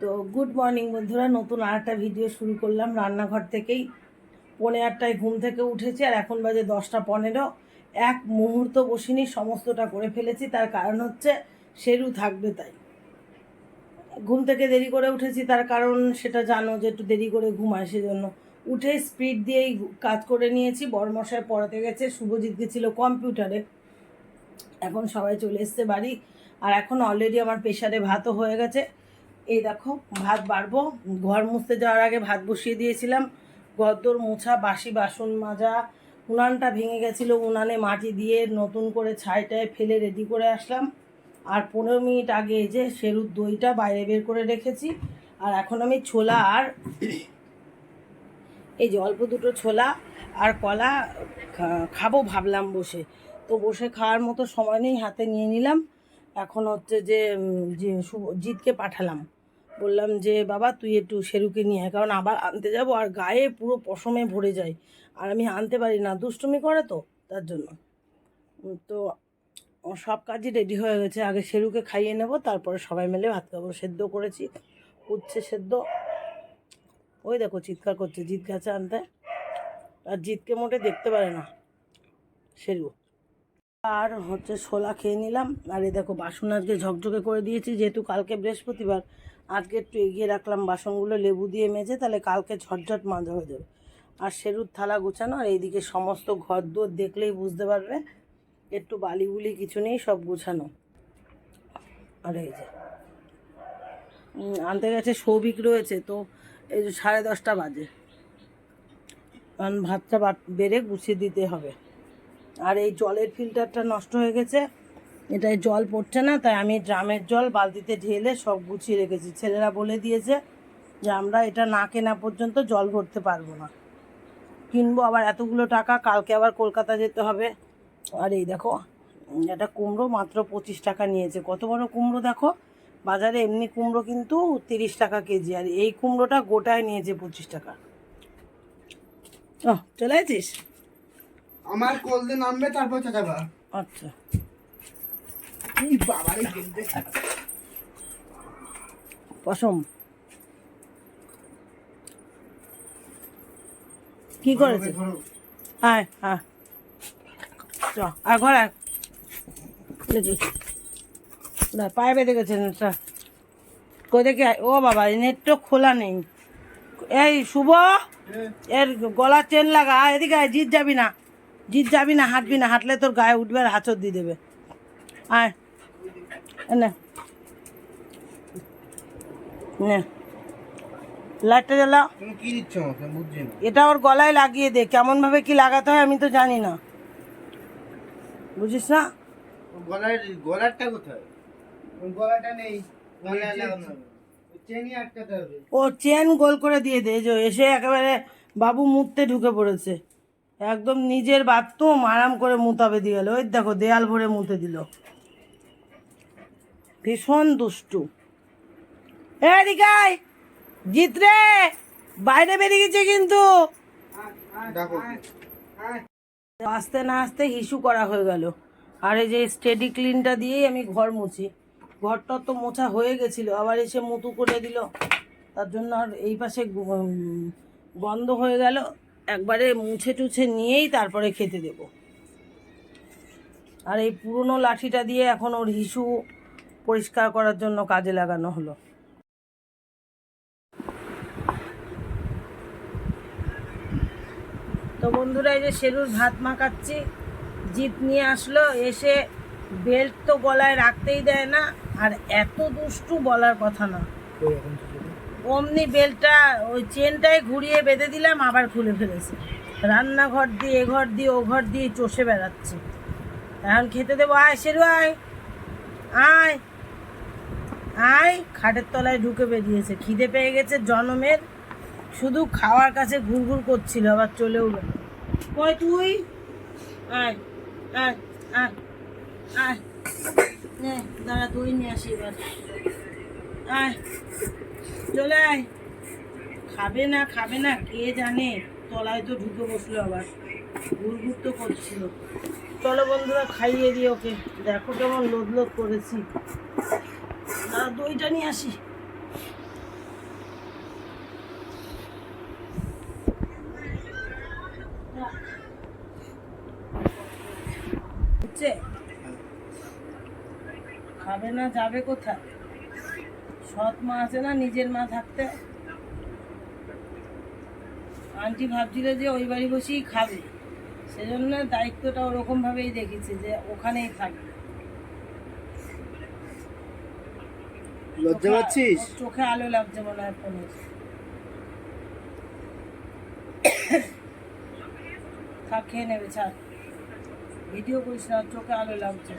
তো good morning বন্ধুরা, নতুন আর একটা ভিডিও শুরু করলাম রান্নাঘর থেকেই। পৌনে আটটায় ঘুম থেকে উঠেছি আর এখন বাজে দশটা পনেরো। এক মুহূর্ত বসিনি, সমস্তটা করে ফেলেছি, তার কারণ হচ্ছে সেরু থাকবে তাই। ঘুম থেকে দেরি করে উঠেছি, তার কারণ সেটা জানো যে একটু দেরি করে ঘুমায় সেজন্য। উঠে স্পিড দিয়েই কাজ করে নিয়েছি বড়মশাই পড়াতে গেছে, শুভজিৎ গেছিল কম্পিউটারে। এখন সবাই চলে এসছে বাড়ি, আর এখন অলরেডি আমার প্রেশারে ভাতও হয়ে গেছে। এই দেখো, ভাত বাড়বো। ঘর মুছতে যাওয়ার আগে ভাত বসিয়ে দিয়েছিলাম। গদ্দর মোছা, বাসি বাসন মাজা, উনানটা ভেঙে গেছিল। উনানে মাটি দিয়ে নতুন করে ছাইটায় ফেলে রেডি করে আসলাম। আর পনেরো মিনিট আগে যে সেরুর দইটা বাইরে বের করে রেখেছি। আর এখন আমি ছোলা আর এই যে অল্প দুটো ছোলা আর কলা খাব ভাবলাম বসে। তো বসে খাওয়ার মতো সময় নেই, হাতে নিয়ে নিলাম। এখন হচ্ছে যে জিৎকে পাঠালাম। বললাম যে, বাবা, তুই একটু শেরুকে নিয়ে আয়, কারণ আবার আনতে যাব আর গায়ে পুরো পশমে ভরে যায়। আর আমি আনতে পারি না। দুষ্টুমি করে তো, তার জন্য। তো সব কাজই রেডি হয়ে গেছে। আগে শেরুকে খাইয়ে নেব, তারপরে সবাই মিলে ভাত খাব। সেদ্ধ করেছি, উচ্ছে সেদ্ধ। ওই দেখো, চিৎকার করছে, জিৎ গেছে আনতে। আর জিতকে মোটে দেখতে পারে না, সেরু। আর হচ্ছে ছোলা খেয়ে নিলাম। আর এই দেখো, বাসন আজকে ঝকঝকে করে দিয়েছি, যেহেতু কালকে বৃহস্পতিবার আজকে একটু এগিয়ে রাখলাম বাসনগুলো, লেবু দিয়ে মেজে তাহলে কালকে ঝটঝট মাজা হয়ে যাবে। আর সেরুর থালা গুছানো আর এইদিকে সমস্ত ঘর দুয়ার দেখলেই বুঝতে পারবে, একটু বালি বুলি কিছু নেই, সব গুছানো। আর এই যে আনতে গেছে সৌভিক রয়েছে, তো এই যে সাড়ে দশটা বাজে। কারণ ভাতটা বেড়ে গুছিয়ে দিতে হবে। আর এই জলের ফিল্টারটা নষ্ট হয়ে গেছে এটায় জল পড়ছে না তাই আমি ড্রামের জল বালতিতে ঢেলে সব গুছিয়ে রেখেছি। ছেলেরা বলে দিয়েছে যে আমরা এটা না কেনা পর্যন্ত জল ভরতে পারব না। কিনবো আবার এতগুলো টাকা কালকে আবার কলকাতা যেতে হবে। আর এই দেখো এটা কুমড়ো মাত্র পঁচিশ টাকা নিয়েছে। কত বড় কুমড়ো দেখো? বাজারে এমনি কুমড়ো কিন্তু তিরিশ টাকা কেজি। আর এই কুমড়োটা গোটায় নিয়েছে পঁচিশ টাকা। ও চলে আছিস? আমার কলদে নামবে তারপর চাচাবা আচ্ছা। পশম। কি করেছে? হ্যাঁ হ্যাঁ চ আর ঘর না পায়ে বেঁধে গেছে নেটটা। কই দেখি। ও বাবা নেট তো খোলা নেই। এই শুভ? এর গলা চেন লাগা। এদিকে জিত যাবি না। জিত যাবি না হাঁটবি না। হাঁটলে তোর গায়ে উঠবে আর হাঁচর দিয়ে দেবে। আয়। নে। নে। লাইটটা জ্বালা। তুমি কি দিচ্ছ আমাকে? বুঝছি না। এটা ওর গলায় লাগিয়ে দে। কেমন ভাবে কি লাগাতে হয় আমি তো জানি না। বুঝিস না? ও গলার গলারটা কোথায়? গলাটা নেই। গলায় লাগানো হবে। চেনই আটকাতে হবে। ও চেন গোল করে দিয়ে দে। যে এসে একেবারে বাবু মুততে ঢুকে পড়েছে। একদম নিজের বাথরুম আরাম করে মুতাবে দিয়ে গেল। ওই দেখো দেয়াল ভরে মুতে দিল। ভীষণ দুষ্টু। এ দিকাই জিত রে। বাইরে বেরিয়ে গেছে কিন্তু। আস্তে না আস্তে হিসু করা হয়ে গেল। আর এই যে স্টেডি ক্লিনটা দিয়েই আমি ঘর মুছি। ঘরটা তো মোছা হয়ে গেছিল আবার এসে মুতু করে দিল। তার জন্য আর এই পাশে বন্ধ হয়ে গেল। একবারে মুছে টুছে নিয়েই তারপরে খেতে দেব। আর এই পুরনো লাঠিটা দিয়ে এখন ওর হিসু পরিষ্কার করার জন্য কাজে লাগানো হলো। তো বন্ধুরা, এই যে সেরুর ভাত মাখাচ্ছি জিপ নিয়ে আসলো, এসে বেল্ট তো গলায় রাখতেই দেয় না, আর এত দুষ্টু বলার কথা না। অমনি বেল্টটা ওই চেনটাই ঘুরিয়ে বেঁধে দিলাম, আবার খুলে ফেলেছে। রান্নাঘর দিয়ে, এ ঘর দিয়ে, ও ঘর দিয়ে চষে বেড়াচ্ছে। এখন খেতে দেবো। আয় সেরু আয়। আয়। আয় খাটের তলায় ঢুকে বেরিয়েছে। খিদে পেয়ে গেছে জনমের। শুধু খাওয়ার কাছে ঘুরঘুর করছিল, আবার চলেও গেল কই তুই? আয় আয় আয় আয়। দই নিয়ে আসি এবার। আয়, চলে আয়। খাবে না খাবে না, কে জানে? তলায় তো ঢুকে বসল আবার। ঘুরঘুর তো করছিল। চলো বন্ধুরা, খাইয়ে দিই ওকে। দেখো কেমন লোদ লোদ করেছি। দইটা নিয়ে আসি। খাবে না, যাবে কোথায়? সৎ মা আছে না, নিজের মা থাকতে? আন্টি ভাবছিল যে ওই বাড়ি বসেই খাবে। সেজন্য দায়িত্বটা ওরকম ভাবেই দেখেছি যে ওখানেই থাকবে। লজ্জা পাচ্ছিস? চোখে আলো লাগছে মনে হয় ফোনের থাক খেয়ে নেবে ছাড়। ভিডিও করিস না চোখে আলো লাগছে।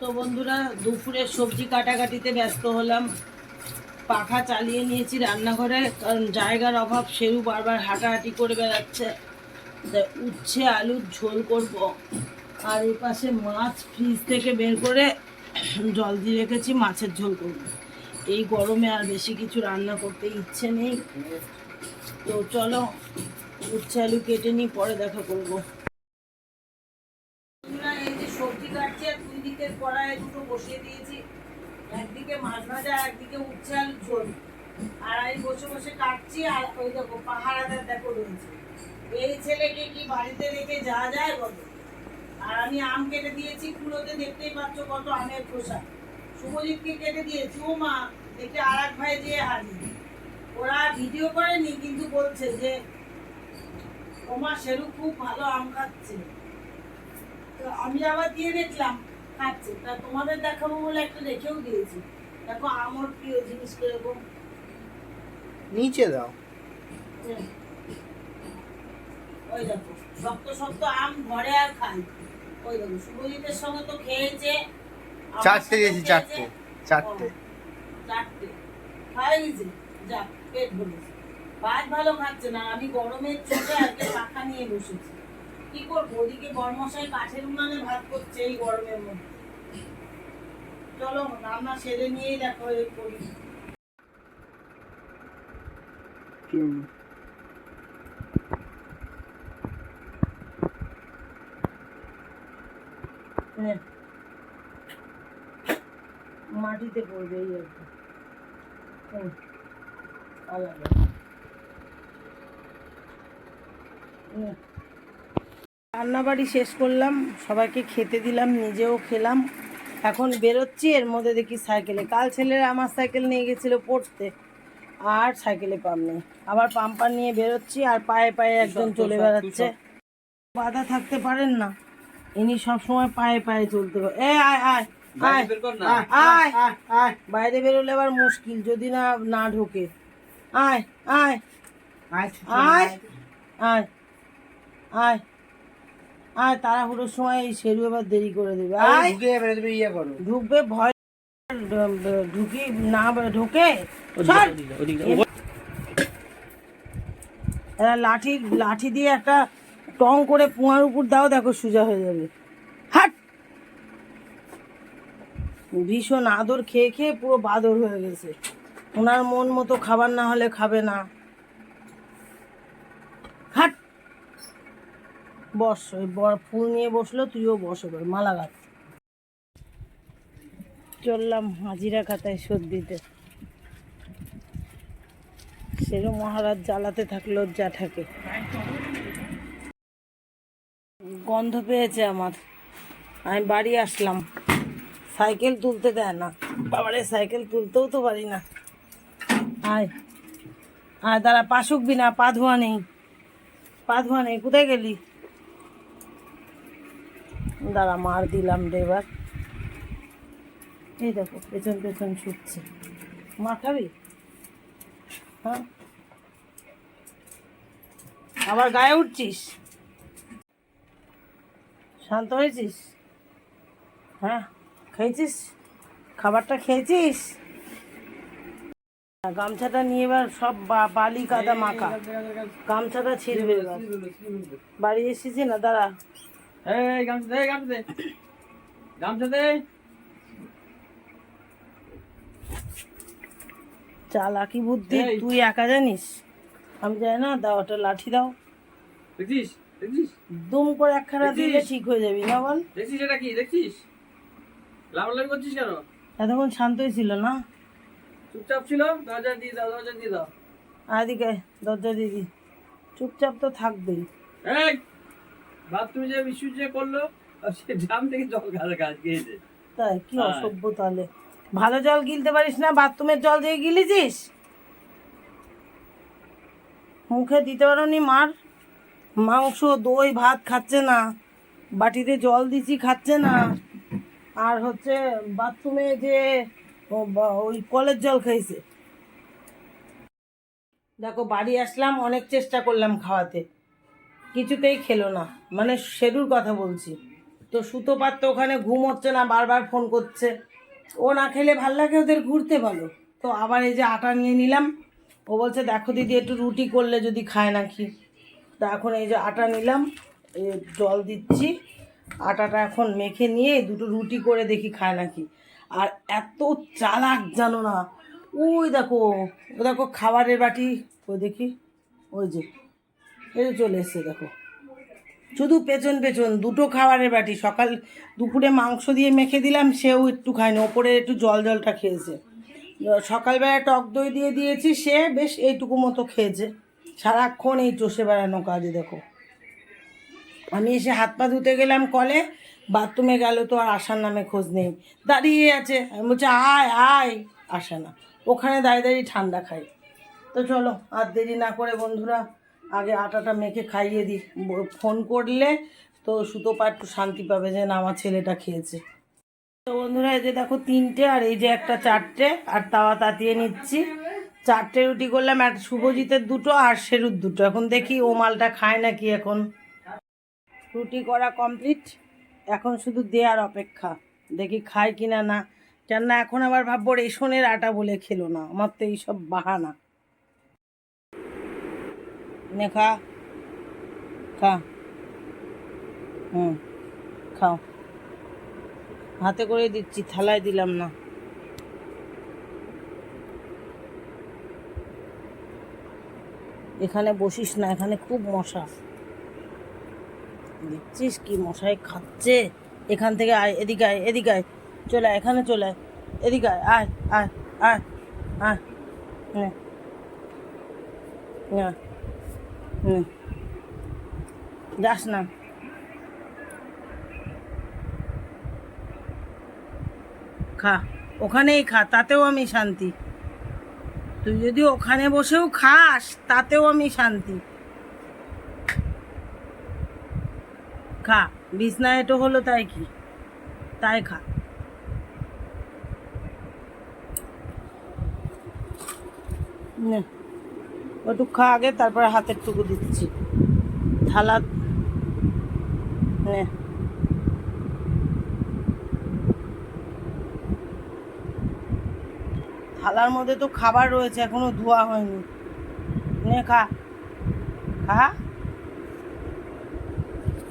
তো বন্ধুরা দুপুরে সবজি কাটাকাটিতে ব্যস্ত হলাম। পাখা চালিয়ে নিয়েছি রান্নাঘরে কারণ জায়গার অভাব সেরু বারবার হাঁটাহাঁটি করে বেড়াচ্ছে। উচ্ছে আলুর ঝোল করব। আর এই পাশে মাছ ফ্রিজ থেকে বের করে জল দিয়ে রেখেছি, মাছের ঝোল করব। এই গরমে আর বেশি কিছু রান্না করতে ইচ্ছে নেই। তো চলো, উচ্ছে আলু কেটে নিই, পরে দেখা করব। দেখো পাহারাদার দেখো রয়েছে। এই ছেলেকে কি বাড়িতে রেখে যাওয়া যায় বলো? আর আমি আম কেটে দিয়েছি কুলোতে দেখতেই পাচ্ছ কত আমের খোসা। শুভজিৎকে কেটে দিয়েছি। ও মা আর এক ভাই যে হারিয়ে। ওরা ভিডিও করেনি কিন্তু বলছে যে ওমা খুব ভালো আম খাচ্ছে। তো আমি আবার দিয়ে দেখলাম খাচ্ছে। তা তোমাদের দেখাবো বলে একটা রেখেও দিয়েছি। দেখো আমার প্রিয় জিনিস কীরকম। নিচে দাও। ওই দেখো শক্ত শক্ত আম ঘরে আর খাই। ওই দেখো শুভজিতের সঙ্গে তো খেয়েছে চারটে দিয়েছি চারটে চারটে। চারটে। খাই যে যাক পেট ভরেছে। ভাত ভালো খাচ্ছে না আমি গরমের চোখে আজকে পাখা নিয়ে বসেছি। কি করব? ওদিকে বর্মশাই কাঠের উনানে ভাত করছে এই গরমের মধ্যে। চলো রান্না সেরে নিয়েই দেখো করি মাটিতে পড়বে এই আর কি। আলাদা। রান্নাবাড়ি শেষ করলাম সবাইকে খেতে দিলাম নিজেও খেলাম। এখন বেরোচ্ছি এর মধ্যে দেখি সাইকেলে। কাল ছেলেরা আমার সাইকেল নিয়ে গেছিল পড়তে আর সাইকেলে পাম্প নেই। আবার পাম্পার নিয়ে বেরোচ্ছি আর পায়ে পায়ে একজন চলে বেড়াচ্ছে। বাধা থাকতে পারেন না। ইনি সব সময় পায়ে পায়ে চলতে পারে এ আয় আয় আয় আয় আয় আয় বাইরে বেরোলে আবার মুশকিল যদি না না ঢোকে। আয় আয় আয় আয় আয় আয় তাড়াহুড়োর সময় এই সেরু এবার দেরি করে দেবে। আয় ইয়ে ঢুকবে ভয় ঢুকি না ঢোকে। লাঠি লাঠি দিয়ে একটা টং করে পুয়ার উপর দাও, দেখো সোজা হয়ে যাবে। হাট! ভীষণ আদর খেয়ে খেয়ে পুরো বাদর হয়ে গেছে। ওনার মন মতো খাবার না হলে খাবে না। হাট! বস, ওই ফুল নিয়ে বসল, তুইও বস এবার, মালা গাছ চললাম হাজিরা খাতায় শোধ দিতে। সেরু মহারাজ জ্বালাতে থাকল যা থাকে গন্ধ পেয়েছে আমার। আমি বাড়ি আসলাম। সাইকেল তুলতে দেয় না। বাবারে সাইকেল তুলতেও তো পারি না। আয়। আয়, দাঁড়া, পা শুকবি না, পা ধোয়া নেই। পা ধোয়া নেই, কোথায় গেলি? দাঁড়া, মার দিলাম রে এবার। এই দেখো, পেছন পেছন ছুটছে। মা খাবি? হ্যাঁ। আবার গায়ে উঠছিস? শান্ত হয়েছিস? হ্যাঁ খেয়েছিস? খাবারটা খেয়েছিস? গামছাটা নিয়ে এবার সব বালি কাদা মাখা। গামছাটা ছিঁড়বে এবার বাড়ি এসেছি না? দাঁড়া। চালাকি বুদ্ধি তুই একা জানিস? আমি জানি না দাও লাঠি দাও। দেখছিস দেখছিস দুম করে একখানা দিলে ঠিক হয়ে যাবি না বল? দেখছিস এটা কি? দেখছিস লাফালাফি করছিস কেন? এতক্ষণ শান্তই ছিল না? চুপচাপ ছিল? দরজা দিয়ে দাও দরজা দিয়ে দাও। আদিকে দরজা দিদি চুপচাপ তো থাকবেই। এই তুমি যে বিশ্বজিৎ যে করল আর সে ড্রাম থেকে জল গাছ গাছ গিয়েছে। তাই কি। অসভ্য তাহলে। ভালো জল গিলতে পারিস না বাথরুমের জল দিয়ে গিলেছিস? মুখে দিতে পারো নি মার? মাংস, দই, ভাত খাচ্ছে না। বাটিতে জল দিছি, খাচ্ছে না। আর হচ্ছে বাথরুমে যে ওই কলের জল খাইছে। দেখো, বাড়ি আসলাম, অনেক চেষ্টা করলাম খাওয়াতে। কিছুতেই খেলো না। মানে শেরুর কথা বলছি। তো সুতো পাত্র ওখানে ঘুম হচ্ছে না, বারবার ফোন করছে। ও না খেলে ভালো লাগে ওদের ঘুরতে ভালো তো আবার এই যে আটা নিয়ে নিলাম। ও বলছে, দেখো দিদি, একটু রুটি করলে যদি খায় নাকি। তা এখন এই যে আটা নিলাম জল দিচ্ছি। আটাটা এখন মেখে নিয়ে দুটো রুটি করে দেখি খায় নাকি। আর এত চালাক জানো না। ওই দেখো, ও দেখো খাবারের বাটি ওই দেখি, ওই যে, এই চলে এসছে, দেখো। শুধু পেছন পেছন, দুটো খাবারের বাটি। সকাল দুপুরে মাংস দিয়ে মেখে দিলাম, সেও একটু খায়নি, ওপরে একটু জল জলটা খেয়েছে। সকালবেলা টক দই দিয়ে দিয়েছি, সে বেশ এইটুকু মতো খেয়েছে। সারাক্ষণ এই চষে বেড়ানো কাজে, দেখো। আমি এসে হাত পা ধুতে গেলাম কলে, বাথরুমে গেল তো আর আসার নামে খোঁজ নেই। দাঁড়িয়ে আছে, আমি বলছি, আয় আয়। আসে না। ওখানে দাঁড়িয়ে দাঁড়িয়ে ঠান্ডা খাই। তো চলো, আর দেরি না করে বন্ধুরা, আগে আটাটা মেখে খাইয়ে দিই। ফোন করলে তো সুতোপা একটু শান্তি পাবে যে না, আমার ছেলেটা খেয়েছে। তো বন্ধুরা, এই যে দেখো তিনটে, আর এই যে একটা চারটে, আর তাওয়া তাতিয়ে নিচ্ছি। চারটে রুটি করলাম, একটা শুভজিতের দুটো আর শেরুর দুটো। এখন দেখি ও মালটা খায় নাকি এখন। রুটি করা কমপ্লিট এখন শুধু দেয়ার অপেক্ষা। দেখি খায় কিনা না। কেননা এখন আবার ভাববো রেশনের আটা বলে খেলো না। আমার তো এইসব বাহানা। নে খা। খা। হুম, খাও। হাতে করে দিচ্ছি, থালায় দিলাম না। এখানে বসিস না, এখানে খুব মশা। দেখছিস কি মশাই খাচ্ছে? এখান থেকে আয়, এদিকে আয় এদিকে আয়। চলে এখানে চলে এদিকে আয় আয় আয় আয় আয়। যাস না। খা, ওখানেই খা, তাতেও আমি শান্তি। তুই যদি ওখানে বসেও খাস, তাতেও আমি শান্তি। খা বিছনায় এটো হলো তাই কি? তাই খা। একটু খা আগে, তারপরে হাতের টুকু দিচ্ছি। থালা নে। থালার মধ্যে তো খাবার রয়েছে, এখনও ধোয়া হয়নি। নে খা। খা।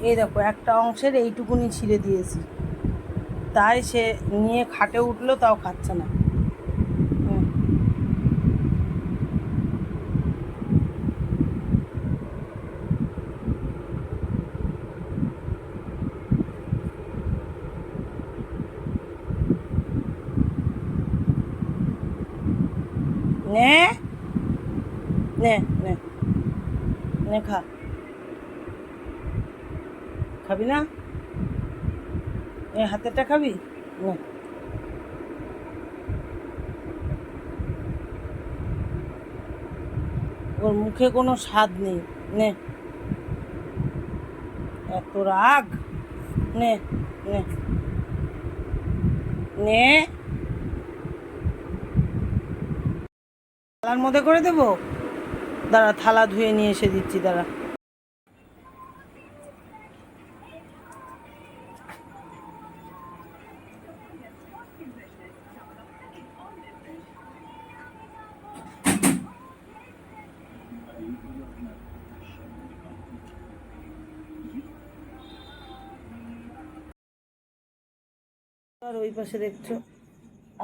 এই দেখো, একটা অংশের এইটুকুনি ছিঁড়ে দিয়েছি। তাই সে নিয়ে খাটে উঠল, তাও খাচ্ছে না হুম। নে নে নে নে খা। খাবি না? এ, হাতেরটা খাবি? ওর মুখে কোনো স্বাদ নেই। নে। এত রাগ। নে নে। নে। থালার মধ্যে করে দেবো? দাঁড়া, থালা ধুয়ে নিয়ে এসে দিচ্ছি, দাঁড়া। ওই পাশে দেখছ,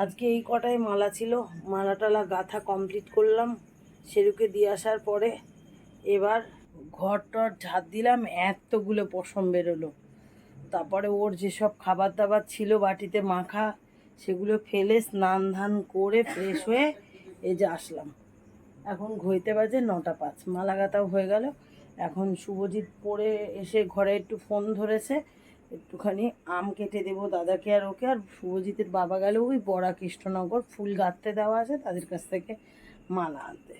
আজকে এই কটাই মালা ছিল মালা টালা গাঁথা কমপ্লিট করলাম। সেরুকে দিয়ে আসার পরে এবার ঘর টর ঝাড় দিলাম, এতগুলো পশম বেরোলো। তারপরে ওর যেসব খাবার দাবার ছিল বাটিতে মাখা, সেগুলো ফেলে স্নান ধান করে ফ্রেশ হয়ে এই যে আসলাম। এখন ঘইতে বাজে নটা পাঁচ মালা গাঁথাও হয়ে গেল। এখন শুভজিৎ পড়ে এসে ঘরে একটু ফোন ধরেছে, একটুখানি আম কেটে দেবো দাদাকে আর ওকে। আর শুভজিতের বাবা গেল ওই বড়া কৃষ্ণনগর ফুল গাঁথতে দেওয়া আছে তাদের কাছ থেকে মালা আনতে।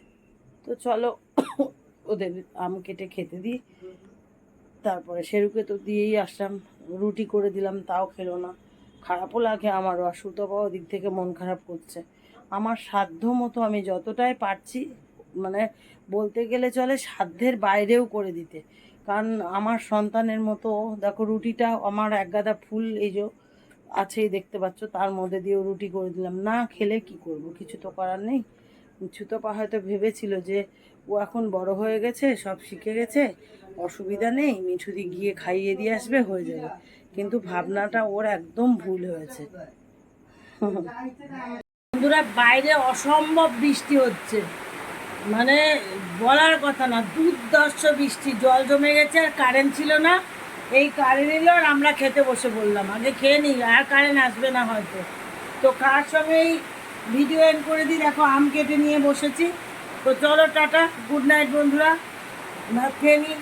তো চলো, ওদের আম কেটে খেতে দিই। তারপরে সেরুকে তো দিয়েই আসলাম, রুটি করে দিলাম, তাও খেলো না। খারাপও লাগে আমারও, আর সুতপাও দিক থেকে মন খারাপ করছে। আমার সাধ্য মতো আমি যতটাই পারছি মানে বলতে গেলে চলে সাধ্যের বাইরেও করে দিতে। কারণ আমার সন্তানের মতো, দেখো রুটিটা আমার এক গাদা ফুল, এই যে আছেই দেখতে পাচ্ছ, তার মধ্যে দিয়েও রুটি করে দিলাম। না খেলে কি করব, কিছু তো করার নেই। ছুতপা হয়তো ভেবেছিল যে ও এখন বড় হয়ে গেছে, সব শিখে গেছে, অসুবিধা নেই, মিঠুদি গিয়ে খাইয়ে দিয়ে আসবে, হয়ে যাবে। কিন্তু ভাবনাটা ওর একদম ভুল হয়েছে। বন্ধুরা, বাইরে অসম্ভব বৃষ্টি হচ্ছে। মানে বলার কথা না দুর্দর্শ বৃষ্টি, জল জমে গেছে, আর কারেন্ট ছিল না। এই কারেন্ট এলো আর আমরা খেতে বসে বললাম আগে খেয়ে নিই, আর কারেন্ট আসবে না হয়তো। তো কার সঙ্গেই ভিডিও এন্ড করে দিই, দেখো আম কেটে নিয়ে বসেছি। তো চলো টাটা গুড নাইট বন্ধুরা। খেয়ে নিই